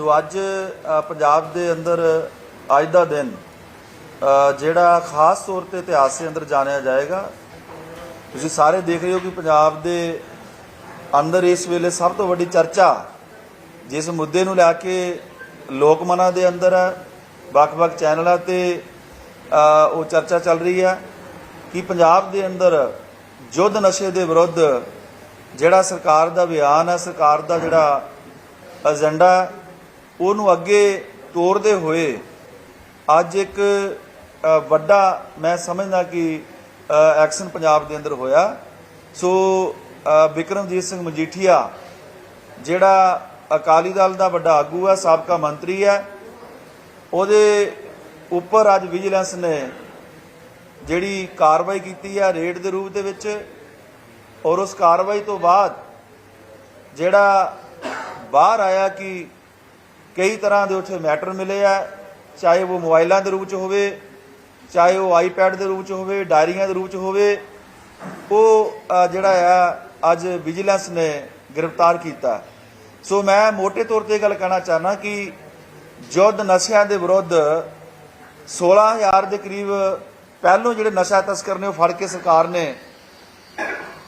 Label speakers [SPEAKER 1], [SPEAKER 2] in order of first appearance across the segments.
[SPEAKER 1] ਸੋ ਅੱਜ ਪੰਜਾਬ ਦੇ ਅੰਦਰ ਅੱਜ ਦਾ ਦਿਨ ਜਿਹੜਾ ਖਾਸ ਤੌਰ ਤੇ ਇਤਿਹਾਸ ਦੇ ਅੰਦਰ ਜਾਣਿਆ ਜਾਏਗਾ। ਤੁਸੀਂ ਸਾਰੇ ਦੇਖ ਰਹੇ ਹੋ ਕਿ ਪੰਜਾਬ ਦੇ ਅੰਦਰ ਇਸ ਵੇਲੇ ਸਭ ਤੋਂ ਵੱਡੀ ਚਰਚਾ ਜਿਸ ਮੁੱਦੇ ਨੂੰ ਲੈ ਕੇ ਲੋਕ ਮਨਾਂ ਦੇ ਅੰਦਰ ਹੈ, ਵੱਖ-ਵੱਖ ਚੈਨਲਾਂ ਤੇ ਉਹ ਚਰਚਾ ਚੱਲ ਰਹੀ ਹੈ ਕਿ ਪੰਜਾਬ ਦੇ ਅੰਦਰ ਯੁੱਧ ਨਸ਼ੇ ਦੇ ਵਿਰੁੱਧ ਜਿਹੜਾ ਸਰਕਾਰ ਦਾ ਬਿਆਨ ਹੈ, ਸਰਕਾਰ ਦਾ ਜਿਹੜਾ ਏਜੰਡਾ ਉਹਨੂੰ ਅੱਗੇ ਤੋਰਦੇ ਹੋਏ ਅੱਜ ਇੱਕ ਵੱਡਾ ਮੈਂ ਸਮਝਦਾ ਕਿ ਐਕਸ਼ਨ ਪੰਜਾਬ ਦੇ ਅੰਦਰ ਹੋਇਆ। ਸੋ ਅ, ਬਿਕਰਮਜੀਤ ਸਿੰਘ ਮਜੀਠੀਆ ਜਿਹੜਾ ਅਕਾਲੀ ਦਲ ਦਾ ਵੱਡਾ ਆਗੂ ਹੈ ਸਾਬਕਾ ਮੰਤਰੀ ਹੈ ਉਹਦੇ ਉੱਪਰ ਅੱਜ ਵਿਜੀਲੈਂਸ ਨੇ ਜਿਹੜੀ ਕਾਰਵਾਈ ਕੀਤੀ ਹੈ ਰੇਡ ਦੇ ਰੂਪ ਦੇ ਵਿੱਚ ਔਰ ਉਸ ਕਾਰਵਾਈ ਤੋਂ ਬਾਅਦ ਜਿਹੜਾ ਬਾਹਰ ਆਇਆ ਕਿ ਕਈ ਤਰ੍ਹਾਂ ਦੇ ਉੱਥੇ ਮੈਟਰ ਮਿਲੇ ਆ, ਚਾਹੇ ਉਹ ਮੋਬਾਈਲਾਂ ਦੇ ਰੂਪ ਚ ਹੋਵੇ, ਚਾਹੇ ਉਹ ਆਈਪੈਡ ਦੇ ਰੂਪ ਚ ਹੋਵੇ, ਡਾਇਰੀਆਂ ਦੇ ਰੂਪ ਚ ਹੋਵੇ, ਉਹ ਜਿਹੜਾ ਆ, ਅੱਜ ਵਿਜੀਲੈਂਸ ਨੇ ਗ੍ਰਿਫਤਾਰ ਕੀਤਾ। ਸੋ ਮੈਂ ਮੋٹے ਤੌਰ ਤੇ ਇਹ ਗੱਲ ਕਹਿਣਾ ਚਾਹਨਾ ਕਿ ਯੁੱਧ ਨਸ਼ਿਆਂ ਦੇ ਵਿਰੁੱਧ 16000 ਦੇ ਕਰੀਬ ਪਹਿਲੋਂ ਜਿਹੜੇ ਨਸ਼ਾ ਤਸਕਰ ਨੇ ਉਹ ਫੜ ਕੇ ਸਰਕਾਰ ਨੇ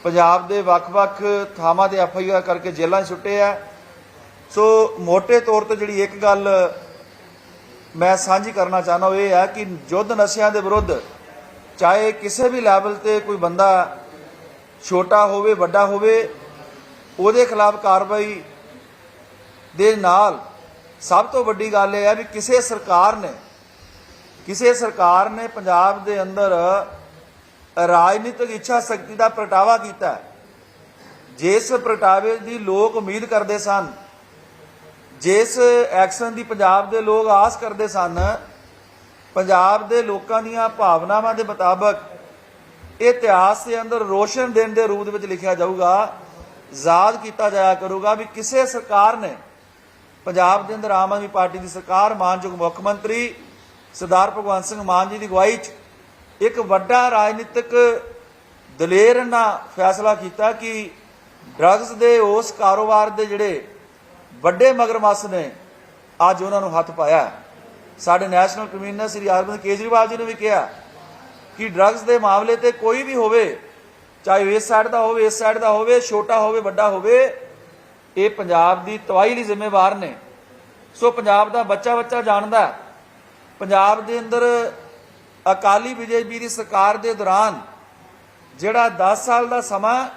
[SPEAKER 1] ਪੰਜਾਬ ਦੇ ਵੱਖ-ਵੱਖ ਥਾਵਾਂ ਤੇ ਐਫ ਆਈ ਆਰ ਕਰਕੇ ਜੇਲ੍ਹਾਂ 'ਚ ਸੁੱਟੇ ਆ। ਸੋ ਮੋٹے ਤੌਰ ਤੇ ਜਿਹੜੀ ਇੱਕ ਗੱਲ ਮੈਂ ਸਾਂਝੀ ਕਰਨਾ ਚਾਹਨਾ ਉਹ ਇਹ ਹੈ ਕਿ ਯੁੱਧ ਨਸ਼ਿਆਂ ਦੇ ਵਿਰੁੱਧ ਚਾਹੇ ਕਿਸੇ ਵੀ ਲੈਵਲ ਤੇ ਕੋਈ ਬੰਦਾ ਛੋਟਾ ਹੋਵੇ, ਵੱਡਾ ਹੋਵੇ, ਉਹਦੇ ਖਿਲਾਫ ਕਾਰਵਾਈ ਦੇ ਨਾਲ ਸਭ ਤੋਂ ਵੱਡੀ ਗੱਲ ਇਹ ਹੈ ਵੀ ਕਿਸੇ ਸਰਕਾਰ ਨੇ, ਕਿਸੇ ਸਰਕਾਰ ਨੇ ਪੰਜਾਬ ਦੇ ਅੰਦਰ ਰਾਜਨੀਤਿਕ ਇੱਛਾ ਸ਼ਕਤੀ ਦਾ ਪ੍ਰਗਟਾਵਾ ਕੀਤਾ। ਜਿਸ ਪ੍ਰਗਟਾਵੇ ਦੀ ਲੋਕ ਉਮੀਦ ਕਰਦੇ ਸਨ ਜਿਸ ਐਕਸ਼ਨ ਦੀ ਪੰਜਾਬ ਦੇ ਲੋਕ ਆਸ ਕਰਦੇ ਸਨ, ਪੰਜਾਬ ਦੇ ਲੋਕਾਂ ਦੀਆਂ ਭਾਵਨਾਵਾਂ ਦੇ ਮੁਤਾਬਕ ਇਹ ਇਤਿਹਾਸ ਦੇ ਅੰਦਰ ਰੋਸ਼ਨ ਦਿਨ ਦੇ ਰੂਪ ਦੇ ਵਿੱਚ ਲਿਖਿਆ ਜਾਊਗਾ, ਯਾਦ ਕੀਤਾ ਜਾਇਆ ਕਰੂਗਾ ਵੀ ਕਿਸੇ ਸਰਕਾਰ ਨੇ ਪੰਜਾਬ ਦੇ ਅੰਦਰ ਆਮ ਆਦਮੀ ਪਾਰਟੀ ਦੀ ਸਰਕਾਰ, ਮਾਨਯੋਗ ਮੁੱਖ ਮੰਤਰੀ ਸਰਦਾਰ ਭਗਵੰਤ ਸਿੰਘ ਮਾਨ ਜੀ ਦੀ ਅਗਵਾਈ 'ਚ ਇੱਕ ਵੱਡਾ ਰਾਜਨੀਤਿਕ ਦਲੇਰ ਨਾਲ ਫੈਸਲਾ ਕੀਤਾ ਕਿ ਡਰੱਗਸ ਦੇ ਉਸ ਕਾਰੋਬਾਰ ਦੇ ਜਿਹੜੇ ਵੱਡੇ ਮਗਰਮੱਛ ਨੇ, ਅੱਜ ਉਹਨਾਂ ਨੂੰ ਹੱਥ ਪਾਇਆ। ਸਾਡੇ ਨੈਸ਼ਨਲ ਕਮਿਸ਼ਨਰ ਸ੍ਰੀ ਅਰਵਿੰਦ ਕੇਜਰੀਵਾਲ ਜੀ ਨੇ ਵੀ ਕਿਹਾ ਕਿ ਡਰੱਗਸ ਦੇ ਮਾਮਲੇ ਤੇ ਕੋਈ ਵੀ ਹੋਵੇ, ਚਾਹੇ ਇਸ ਸਾਈਡ ਦਾ ਹੋਵੇ, ਇਸ ਸਾਈਡ ਦਾ ਹੋਵੇ, ਛੋਟਾ ਹੋਵੇ, ਵੱਡਾ ਹੋਵੇ, ਇਹ ਪੰਜਾਬ ਦੀ ਤਬਾਹੀ ਲਈ ਜ਼ਿੰਮੇਵਾਰ ਨੇ। ਸੋ ਪੰਜਾਬ ਦਾ ਬੱਚਾ ਬੱਚਾ ਜਾਣਦਾ ਪੰਜਾਬ ਦੇ ਅੰਦਰ ਅਕਾਲੀ ਬੀਜੇਪੀ ਦੀ ਸਰਕਾਰ ਦੇ ਦੌਰਾਨ ਜਿਹੜਾ 10 ਸਾਲ ਦਾ ਸਮਾਂ,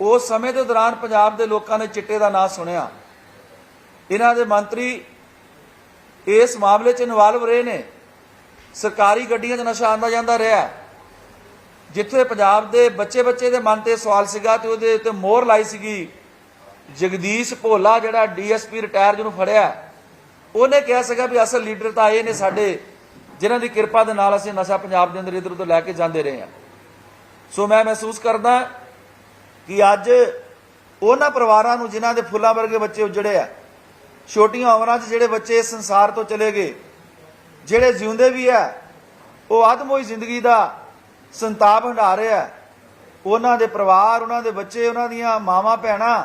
[SPEAKER 1] ਉਸ ਸਮੇਂ ਦੇ ਦੌਰਾਨ ਪੰਜਾਬ ਦੇ ਲੋਕਾਂ ਨੇ ਚਿੱਟੇ ਦਾ ਨਾਂ ਸੁਣਿਆ। ਇਹਨਾਂ ਦੇ ਮੰਤਰੀ ਇਸ ਮਾਮਲੇ 'ਚ ਇਨਵੋਲਵ ਰਹੇ ਨੇ। ਸਰਕਾਰੀ ਗੱਡੀਆਂ 'ਚ ਨਸ਼ਾ ਆਂਦਾ ਜਾਂਦਾ ਰਿਹਾ। ਜਿੱਥੇ ਪੰਜਾਬ ਦੇ ਬੱਚੇ ਬੱਚੇ ਦੇ ਮਨ ਤੇ ਸਵਾਲ ਸੀਗਾ ਤੇ ਉਹਦੇ ਉੱਤੇ ਮੋਹਰ ਲਾਈ ਸੀਗੀ। ਜਗਦੀਸ਼ ਭੋਲਾ, ਜਿਹੜਾ ਡੀਐਸਪੀ ਰਿਟਾਇਰ ਜਿਹਨੂੰ ਫੜਿਆ, ਉਹਨੇ ਕਿਹਾ ਸੀਗਾ ਵੀ ਅਸਲ ਲੀਡਰ ਤਾਂ ਇਹ ਨੇ ਸਾਡੇ, ਜਿਨ੍ਹਾਂ ਦੀ ਕਿਰਪਾ ਦੇ ਨਾਲ ਅਸੀਂ ਨਸ਼ਾ ਪੰਜਾਬ ਦੇ ਅੰਦਰ ਇਧਰ ਉਧਰ ਲੈ ਕੇ ਜਾਂਦੇ ਰਹੇ ਹਾਂ। ਸੋ ਮੈਂ ਮਹਿਸੂਸ ਕਰਦਾ ਕਿ ਅੱਜ ਉਹਨਾਂ ਪਰਿਵਾਰਾਂ ਨੂੰ ਜਿਨ੍ਹਾਂ ਦੇ ਫੁੱਲਾਂ ਵਰਗੇ ਬੱਚੇ ਉਜੜੇ ਆ ਛੋਟੀਆਂ ਉਮਰਾਂ 'ਚ ਜਿਹੜੇ ਬੱਚੇ ਇਸ ਸੰਸਾਰ ਤੋਂ ਚਲੇ ਗਏ, ਜਿਹੜੇ ਜਿਉਂਦੇ ਵੀ ਆ ਉਹ ਆਦਮੋਈ ਜ਼ਿੰਦਗੀ ਦਾ ਸੰਤਾਪ ਹੰਢਾ ਰਿਹਾ ਉਹਨਾਂ ਦੇ ਪਰਿਵਾਰ, ਉਹਨਾਂ ਦੇ ਬੱਚੇ, ਉਹਨਾਂ ਦੀਆਂ ਮਾਵਾਂ, ਭੈਣਾਂ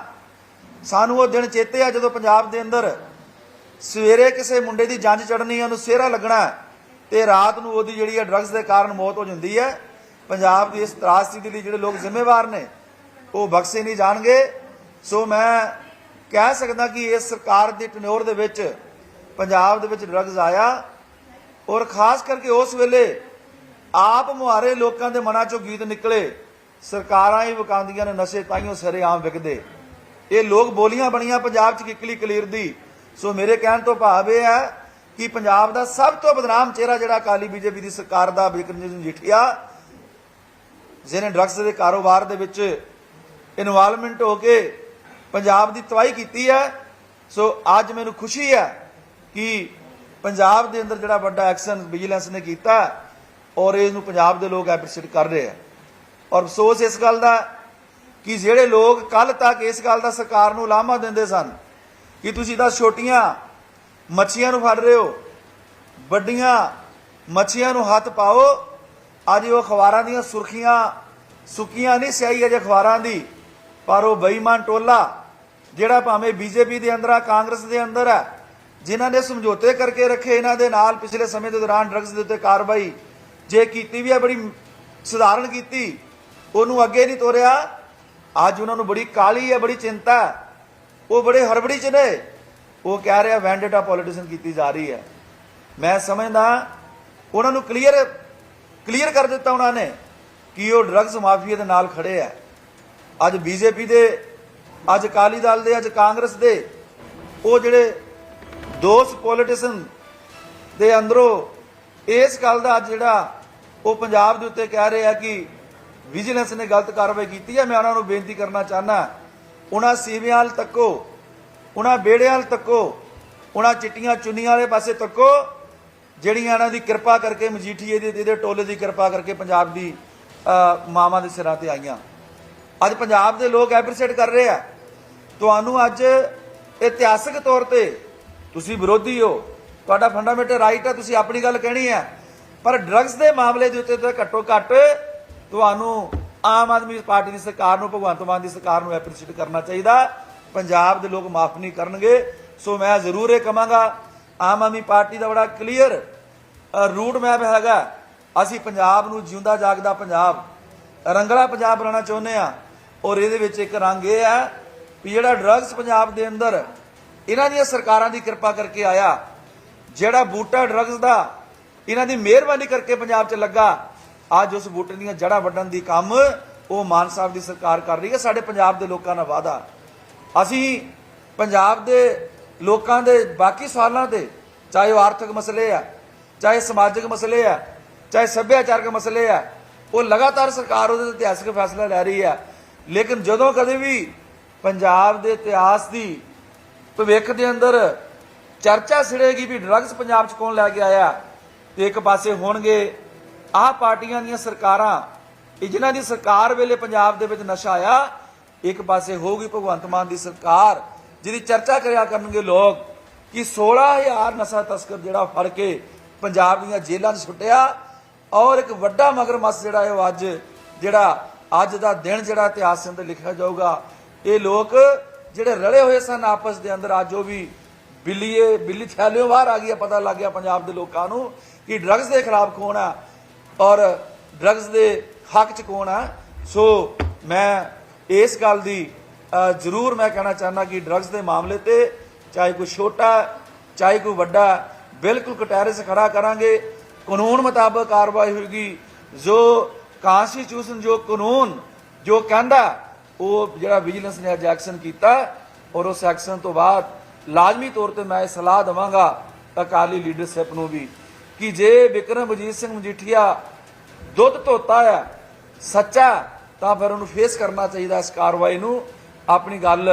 [SPEAKER 1] ਸਾਨੂੰ ਉਹ ਦਿਨ ਚੇਤੇ ਆ ਜਦੋਂ ਪੰਜਾਬ ਦੇ ਅੰਦਰ ਸਵੇਰੇ ਕਿਸੇ ਮੁੰਡੇ ਦੀ ਜੰਜ ਚੜਨੀ ਉਹਨੂੰ ਸਿਹਰਾ ਲੱਗਣਾ ਤੇ ਰਾਤ ਨੂੰ ਉਹਦੀ ਜਿਹੜੀ ਹੈ ਡਰੱਗਸ ਦੇ ਕਾਰਨ ਮੌਤ ਹੋ ਜਾਂਦੀ ਹੈ। ਪੰਜਾਬ ਦੀ ਇਸ ਤਰਾਸਦੀ ਦੇ ਲਈ ਜਿਹੜੇ ਲੋਕ ਜ਼ਿੰਮੇਵਾਰ ਨੇ, ਉਹ ਬਖਸ਼ੇ ਨਹੀਂ ਜਾਣਗੇ। ਸੋ ਮੈਂ ਕਹਿ ਸਕਦਾ ਕਿ ਇਸ ਸਰਕਾਰ ਦੀ ਟਨਿਓਰ ਦੇ ਵਿੱਚ ਪੰਜਾਬ ਦੇ ਵਿੱਚ ਡਰੱਗਸ ਆਇਆ ਔਰ ਖਾਸ ਕਰਕੇ ਉਸ ਵੇਲੇ ਆਪ ਮੁਹਾਰੇ ਲੋਕਾਂ ਦੇ ਮਨਾਂ ਚੋਂ ਗੀਤ ਨਿਕਲੇ, ਸਰਕਾਰਾਂ ਹੀ ਵਕਾਂਦੀਆਂ ਨੇ ਨਸ਼ੇ ਤਾਈਓ ਸਰੇ ਆਮ ਵਿਕਦੇ। ਇਹ ਲੋਕ ਬੋਲੀਆਂ ਬਣੀਆਂ ਪੰਜਾਬ 'ਚ ਕਿਕਲੀ ਕਲੀਰ ਦੀ। ਸੋ ਮੇਰੇ ਕਹਿਣ ਤੋਂ ਭਾਵ ਇਹ ਹੈ ਕਿ ਪੰਜਾਬ ਦਾ ਸਭ ਤੋਂ ਬਦਨਾਮ ਚਿਹਰਾ ਜਿਹੜਾ ਅਕਾਲੀ ਬੀਜੇਪੀ ਦੀ ਸਰਕਾਰ ਦਾ ਬਿਕਰਮਜੀਤ ਜੀਠੀਆ, ਜਿਹਨੇ ਡਰੱਗਸ ਦੇ ਕਾਰੋਬਾਰ ਦੇ ਵਿੱਚ ਇਨਵੋਲਵਮੈਂਟ ਹੋ ਕੇ ਪੰਜਾਬ ਦੀ ਤਬਾਹੀ ਕੀਤੀ ਹੈ, ਸੋ ਅੱਜ ਮੈਨੂੰ ਖੁਸ਼ੀ ਹੈ ਕਿ ਪੰਜਾਬ ਦੇ ਅੰਦਰ ਜਿਹੜਾ ਵੱਡਾ ਐਕਸ਼ਨ ਵਿਜੀਲੈਂਸ ਨੇ ਕੀਤਾ ਔਰ ਇਸ ਨੂੰ ਪੰਜਾਬ ਦੇ ਲੋਕ ਐਪਰੀਸ਼ੀਏਟ ਕਰ ਰਹੇ ਆ ਔਰ ਅਫਸੋਸ ਇਸ ਗੱਲ ਦਾ ਕਿ ਜਿਹੜੇ ਲੋਕ ਕੱਲ ਤੱਕ ਇਸ ਗੱਲ ਦਾ ਸਰਕਾਰ ਨੂੰ ਲਾਮਾ ਦਿੰਦੇ ਸਨ ਕਿ ਤੁਸੀਂ ਤਾਂ ਛੋਟੀਆਂ ਮੱਛੀਆਂ ਨੂੰ ਫੜ ਰਹੇ ਹੋ, ਵੱਡੀਆਂ ਮੱਛੀਆਂ ਨੂੰ ਹੱਥ ਪਾਓ, ਅੱਜ ਉਹ ਅਖਬਾਰਾਂ ਦੀਆਂ ਸੁਰਖੀਆਂ ਸੁੱਕੀਆਂ ਨਹੀਂ, ਸਿਆਹੀ ਅਜੇ ਅਖਬਾਰਾਂ ਦੀ, ਪਰ ਉਹ ਬੇਈਮਾਨ ਟੋਲਾ ਜਿਹੜਾ ਭਾਵੇਂ ਬੀਜੇਪੀ ਦੇ ਅੰਦਰ ਆ, ਕਾਂਗਰਸ ਦੇ ਅੰਦਰ ਹੈ ਜਿਨ੍ਹਾਂ ਨੇ ਸਮਝੌਤੇ ਕਰਕੇ ਰੱਖੇ ਇਹਨਾਂ ਦੇ ਨਾਲ ਪਿਛਲੇ ਸਮੇਂ ਦੇ ਦੌਰਾਨ ਡਰੱਗਸ ਦੇ ਉੱਤੇ ਕਾਰਵਾਈ ਜੇ ਕੀਤੀ ਵੀ ਹੈ ਬੜੀ ਸਧਾਰਨ ਕੀਤੀ, ਉਹਨੂੰ ਅੱਗੇ ਨਹੀਂ ਤੋਰਿਆ। ਅੱਜ ਉਹਨਾਂ ਨੂੰ ਬੜੀ ਕਾਲੀ ਹੈ ਬੜੀ ਚਿੰਤਾ। ਉਹ ਬੜੇ ਹੜਬੜੀ ਚ ਨੇ। ਉਹ ਕਹਿ ਰਿਹਾ ਵੈਂਡੇਟਾ ਪੋਲੀਟੀਸ਼ਨ ਕੀਤੀ ਜਾ ਰਹੀ ਹੈ। ਮੈਂ ਸਮਝਦਾ, ਉਹਨਾਂ ਨੂੰ ਕਲੀਅਰ ਕਲੀਅਰ ਕਰ ਦਿੱਤਾ ਉਹਨਾਂ ਨੇ ਕਿ ਉਹ ਡਰੱਗਸ ਮਾਫੀਆ ਦੇ ਨਾਲ ਖੜੇ ਆ। ਅੱਜ ਬੀਜੇਪੀ ਦੇ ਅੱਜ ਅਕਾਲੀ ਦਲ ਦੇ, ਅੱਜ ਕਾਂਗਰਸ ਦੇ, ਉਹ ਜਿਹੜੇ ਦੋਸਤ ਪੋਲੀਟੀਸ਼ਨ ਦੇ ਅੰਦਰੋਂ ਇਸ ਗੱਲ ਦਾ ਅੱਜ ਜਿਹੜਾ ਉਹ ਪੰਜਾਬ ਦੇ ਉੱਤੇ ਕਹਿ ਰਹੇ ਆ ਕਿ ਵਿਜੀਲੈਂਸ ਨੇ ਗਲਤ ਕਾਰਵਾਈ ਕੀਤੀ ਹੈ। ਮੈਂ ਉਹਨਾਂ ਨੂੰ ਬੇਨਤੀ ਕਰਨਾ ਚਾਹਨਾ ਉਹਨਾਂ ਸੀਵਿਆਂ ਤੱਕੋ, ਉਹਨਾਂ ਬੇੜਿਆਂ ਤੱਕੋ, ਉਹਨਾਂ ਚਿੱਟੀਆਂ ਚੁੰਨੀਆਂ ਵਾਲੇ ਪਾਸੇ ਤੱਕੋ, ਜਿਹੜੀਆਂ ਇਹਨਾਂ ਦੀ ਕਿਰਪਾ ਕਰਕੇ ਮਜੀਠੀਏ ਦੇ, ਇਹਦੇ ਟੋਲੇ ਦੀ ਕਿਰਪਾ ਕਰਕੇ ਪੰਜਾਬ ਦੀ ਮਾਵਾਂ ਦੇ ਸਿਰਾਂ ਤੇ ਆਈਆਂ। ਅੱਜ ਪੰਜਾਬ ਦੇ ਲੋਕ ਐਪਰੀਸ਼ੀਏਟ ਕਰ ਰਹੇ ਆ। ਤੁਹਾਨੂੰ ਅੱਜ ਇਤਿਹਾਸਕ ਤੌਰ ਤੇ ਤੁਸੀਂ ਵਿਰੋਧੀ ਹੋ। ਤੁਹਾਡਾ ਫੰਡਾਮੈਂਟਲ ਰਾਈਟ ਹੈ ਤੁਸੀਂ ਆਪਣੀ ਗੱਲ ਕਹਿਣੀ ਹੈ ਪਰ ਡਰੱਗਸ ਦੇ ਮਾਮਲੇ ਦੇ ਉੱਤੇ ਤਾਂ ਘੱਟੋ ਘੱਟ ਤੁਹਾਨੂੰ ਆਮ ਆਦਮੀ ਪਾਰਟੀ ਦੀ ਸਰਕਾਰ ਨੂੰ, ਭਗਵੰਤ ਮਾਨ ਦੀ ਸਰਕਾਰ ਨੂੰ ਐਪਰੀਸ਼ੀਏਟ ਕਰਨਾ ਚਾਹੀਦਾ। ਪੰਜਾਬ ਦੇ ਲੋਕ ਮਾਫ ਨਹੀਂ ਕਰਨਗੇ। ਸੋ ਮੈਂ ਜ਼ਰੂਰ ਇਹ ਕਹਾਂਗਾ, ਆਮ ਆਦਮੀ ਪਾਰਟੀ ਦਾ ਬੜਾ ਕਲੀਅਰ ਰੂਟ ਮੈਪ ਹੈਗਾ। ਅਸੀਂ ਪੰਜਾਬ ਨੂੰ ਜਿਉਂਦਾ ਜਾਗਦਾ ਪੰਜਾਬ, ਰੰਗਲਾ ਪੰਜਾਬ ਬਣਾਉਣਾ ਚਾਹੁੰਦੇ ਆ ਔਰ ਇਹਦੇ ਵਿੱਚ ਇੱਕ ਰੰਗ ਇਹ ਹੈ ਵੀ ਜਿਹੜਾ ਡਰੱਗਸ ਪੰਜਾਬ ਦੇ ਅੰਦਰ, ਇਹਨਾਂ ਦੀਆਂ ਸਰਕਾਰਾਂ ਦੀ ਕਿਰਪਾ ਕਰਕੇ ਆਇਆ, ਜਿਹੜਾ ਬੂਟਾ ਡਰੱਗਸ ਦਾ, ਇਹਨਾਂ ਦੀ ਮਿਹਰਬਾਨੀ ਕਰਕੇ ਪੰਜਾਬ 'ਚ ਲੱਗਾ, ਅੱਜ ਉਸ ਬੂਟੇ ਦੀਆਂ ਜੜ੍ਹਾਂ ਵੱਢਣ ਦੀ ਕੰਮ ਉਹ ਮਾਨ ਸਾਹਿਬ ਦੀ ਸਰਕਾਰ ਕਰ ਰਹੀ ਹੈ, ਸਾਡੇ ਪੰਜਾਬ ਦੇ ਲੋਕਾਂ ਨਾਲ ਵਾਅਦਾ। ਅਸੀਂ ਪੰਜਾਬ ਦੇ ਲੋਕਾਂ ਦੇ ਬਾਕੀ ਸਵਾਲਾਂ ਤੇ ਚਾਹੇ ਉਹ ਆਰਥਿਕ ਮਸਲੇ ਆ, ਚਾਹੇ ਸਮਾਜਿਕ ਮਸਲੇ ਆ, ਚਾਹੇ ਸੱਭਿਆਚਾਰਕ ਮਸਲੇ ਆ, ਉਹ ਲਗਾਤਾਰ ਸਰਕਾਰ ਉਹਦੇ ਤੇ ਇਤਿਹਾਸਕ ਫੈਸਲਾ ਲੈ ਰਹੀ ਹੈ। ਲੇਕਿਨ ਜਦੋਂ ਕਦੇ ਵੀ ਪੰਜਾਬ ਦੇ ਇਤਿਹਾਸ ਦੀ ਭਵਿੱਖ ਦੇ ਅੰਦਰ ਚਰਚਾ ਸਿੜੇਗੀ ਵੀ ਡਰੱਗਸ ਪੰਜਾਬ 'ਚ ਕੌਣ ਲੈ ਕੇ ਆਇਆ, ਤੇ ਇੱਕ ਪਾਸੇ ਹੋਣਗੇ ਆਹ ਪਾਰਟੀਆਂ ਦੀਆਂ ਸਰਕਾਰਾਂ, ਇਹ ਜਿਨ੍ਹਾਂ ਦੀ ਸਰਕਾਰ ਵੇਲੇ ਪੰਜਾਬ ਦੇ ਵਿੱਚ ਨਸ਼ਾ ਆਇਆ, ਇੱਕ ਪਾਸੇ ਹੋਊਗੀ ਭਗਵੰਤ ਮਾਨ ਦੀ ਸਰਕਾਰ, ਜਿਹਦੀ ਚਰਚਾ ਕਰਿਆ ਕਰਨਗੇ ਲੋਕ ਕਿ 16000 ਨਸ਼ਾ ਤਸਕਰ ਜਿਹੜਾ ਫੜ ਕੇ ਪੰਜਾਬ ਦੀਆਂ ਜੇਲ੍ਹਾਂ 'ਚ ਸੁੱਟਿਆ, ਔਰ ਇੱਕ ਵੱਡਾ ਮਗਰਮੱਛ ਜਿਹੜਾ ਹੈ ਉਹ ਅੱਜ ਜਿਹੜਾ ਅੱਜ ਦਾ ਦਿਨ ਜਿਹੜਾ ਇਤਿਹਾਸ ਦੇ ਅੰਦਰ ਲਿਖਿਆ ਜਾਊਗਾ, ਇਹ ਲੋਕ ਜਿਹੜੇ ਰਲੇ ਹੋਏ ਸਨ ਆਪਸ ਦੇ ਅੰਦਰ, ਅੱਜ ਉਹ ਵੀ ਬਿੱਲੀਏ, ਬਿੱਲੀ ਥੈਲਿਓ ਬਾਹਰ ਆ ਗਈ ਹੈ ਪਤਾ ਲੱਗ ਗਿਆ ਪੰਜਾਬ ਦੇ ਲੋਕਾਂ ਨੂੰ ਕਿ ਡਰੱਗਸ ਦੇ ਖਿਲਾਫ ਕੌਣ ਆ ਔਰ ਡਰੱਗਸ ਦੇ ਹੱਕ 'ਚ ਕੌਣ ਆ। ਸੋ ਮੈਂ ਇਸ ਗੱਲ ਦੀ ਜ਼ਰੂਰ ਮੈਂ ਕਹਿਣਾ ਚਾਹੁੰਦਾ ਕਿ ਡਰੱਗਸ ਦੇ ਮਾਮਲੇ ਤੇ ਚਾਹੇ ਕੋਈ ਛੋਟਾ, ਚਾਹੇ ਕੋਈ ਵੱਡਾ, ਬਿਲਕੁਲ ਕਟਹਿਰੇ ਖੜਾ ਕਰਾਂਗੇ। ਕਾਨੂੰਨ ਮੁਤਾਬਕ ਕਾਰਵਾਈ ਹੋਏਗੀ। ਜੋ ਕਾਨਸਟੀਟਿਊਸ਼ਨ ਜੋ ਕਾਨੂੰਨ, ਜੋ ਕਹਿੰਦਾ, ਉਹ ਜਿਹੜਾ ਵਿਜੀਲੈਂਸ ਨੇ ਅੱਜ ਐਕਸ਼ਨ ਕੀਤਾ, ਔਰ ਉਸ ਐਕਸ਼ਨ ਤੋਂ ਬਾਅਦ ਲਾਜ਼ਮੀ ਤੌਰ ਤੇ ਮੈਂ ਇਹ ਸਲਾਹ ਦਵਾਂਗਾ ਅਕਾਲੀ ਲੀਡਰਸ਼ਿਪ ਨੂੰ ਵੀ, ਕਿ ਜੇ ਵਿਕਰਮਜੀਤ ਸਿੰਘ ਮਜੀਠੀਆ ਦੁੱਧ ਧੋਤਾ ਹੈ, ਸੱਚਾ, ਤਾਂ ਫਿਰ ਉਹਨੂੰ ਫੇਸ ਕਰਨਾ ਚਾਹੀਦਾ ਇਸ ਕਾਰਵਾਈ ਨੂੰ। ਆਪਣੀ ਗੱਲ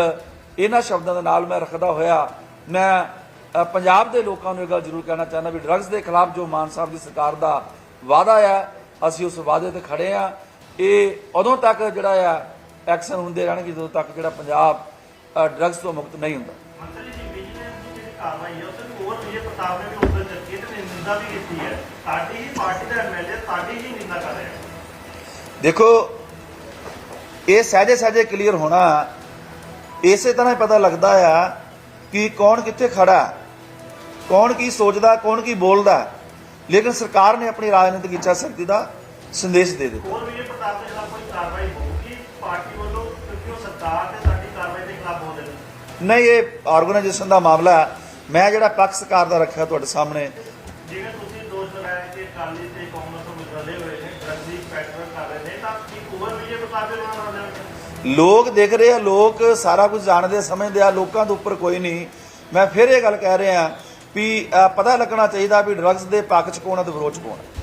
[SPEAKER 1] ਇਹਨਾਂ ਸ਼ਬਦਾਂ ਦੇ ਨਾਲ ਮੈਂ ਰੱਖਦਾ ਹੋਇਆ। ਮੈਂ ਪੰਜਾਬ ਦੇ ਲੋਕਾਂ ਨੂੰ ਇਹ ਗੱਲ ਜ਼ਰੂਰ ਕਹਿਣਾ ਚਾਹੁੰਦਾ ਵੀ ਡਰੱਗਸ ਦੇ ਖਿਲਾਫ ਜੋ ਮਾਨ ਸਾਹਿਬ ਦੀ ਸਰਕਾਰ ਦਾ ਵਾਅਦਾ ਆ ਅਸੀਂ ਉਸ ਵਾਅਦੇ ਤੇ ਖੜੇ ਆ। ਇਹ ਉਦੋਂ ਤੱਕ ਜਿਹੜਾ ਆ ਐਕਸ਼ਨ ਹੁੰਦੇ ਰਹਿਣਗੇ ਜਦੋਂ ਤੱਕ ਜਿਹੜਾ ਪੰਜਾਬ ਡਰੱਗਸ ਤੋਂ ਮੁਕਤ ਨਹੀਂ ਹੁੰਦਾ।
[SPEAKER 2] ਮੰਤਰੀ ਜੀ ਵਿਜੀਲੈਂਸ ਦੀ ਜਿਹੜੀ ਕਾਰਵਾਈ ਹੈ ਉਸ ਨੂੰ ਹੋਰ ਵਿਜੇ ਪ੍ਰਤਾਪ ਨੇ ਵੀ ਉੱਪਰ ਚੱਕੀ ਹੈ ਤੇ ਨਿੰਦਾ ਵੀ ਕੀਤੀ ਹੈ। ਸਾਡੀ ਹੀ ਪਾਰਟੀ ਦਾ ਐਮਐਲਏ ਸਾਡੀ ਹੀ ਨਿੰਦਾ ਕਰ ਰਿਹਾ ਹੈ।
[SPEAKER 1] ਦੇਖੋ ਇਹ ਸਹਜੇ ਸਹਜੇ ਕਲੀਅਰ ਹੋਣਾ ਇਸੇ ਤਰ੍ਹਾਂ ਹੀ ਪਤਾ ਲੱਗਦਾ ਆ ਕਿ ਕੌਣ ਕਿੱਥੇ ਖੜਾ ਕੌਣ ਕੀ ਸੋਚਦਾ ਕੌਣ ਕੀ ਬੋਲਦਾ। ਲੇਕਿਨ ਸਰਕਾਰ ਨੇ ਆਪਣੀ ਰਾਜਨੀਤਿਕ ਇੱਛਾ ਸ਼ਕਤੀ ਦਾ ਸੰਦੇਸ਼ ਦੇ ਦਿੱਤਾ।
[SPEAKER 2] ਹੋਰ ਵਿਜੇ ਪ੍ਰਤਾਪ ਦੇ ਖਿਲਾਫ ਕੋਈ ਕਾਰਵਾਈ ਹੋਊਗੀ ਪਾਰਟੀ ਵੱਲੋਂ ਕਿਉਂਕਿ ਉਹ ਸਰਕਾਰ ਤੇ ਸਾਡੀ ਕਾਰਵਾਈ ਦੇ ਖਿਲਾਫ ਬੋਲਦੇ ਨੇ।
[SPEAKER 1] ਨਹੀਂ ਇਹ ਆਰਗੇਨਾਈਜੇਸ਼ਨ ਦਾ ਮਾਮਲਾ ਹੈ। ਮੈਂ ਜਿਹੜਾ ਪੱਖ ਸਰਕਾਰ ਦਾ ਰੱਖਿਆ ਤੁਹਾਡੇ ਸਾਹਮਣੇ।
[SPEAKER 2] ਜਿਵੇਂ ਤੁਸੀਂ ਦੋਸ਼ ਲਗਾਇਆ ਕਿ ਅਕਾਲੀ ਤੇ ਕਾਂਗਰਸ ਨੂੰ ਰਲੇ ਹੋਏ ਨੇ ਦੀ ਫੈਕਟਰ ਕਰ ਰਹੇ ਨੇ ਤਾਂ ਕੀ ਹੋਰ ਵਿਜੇ ਪ੍ਰਤਾਪ ਦੇ ਨਾਲ
[SPEAKER 1] ਲੋਕ ਦੇਖ ਰਹੇ ਆ ਲੋਕ ਸਾਰਾ ਕੁਝ ਜਾਣਦੇ ਸਮਝਦੇ ਆ ਲੋਕਾਂ ਦੇ ਉੱਪਰ ਕੋਈ ਨਹੀਂ। ਮੈਂ ਫਿਰ ਇਹ ਗੱਲ ਕਹਿ ਰਿਹਾ ਵੀ ਪਤਾ ਲੱਗਣਾ ਚਾਹੀਦਾ ਵੀ ਡਰੱਗਸ ਦੇ ਪੱਖ ਚ ਕੌਣ ਹੈ ਤੇ ਵਿਰੋਧ ਚ ਕੌਣ ਹੈ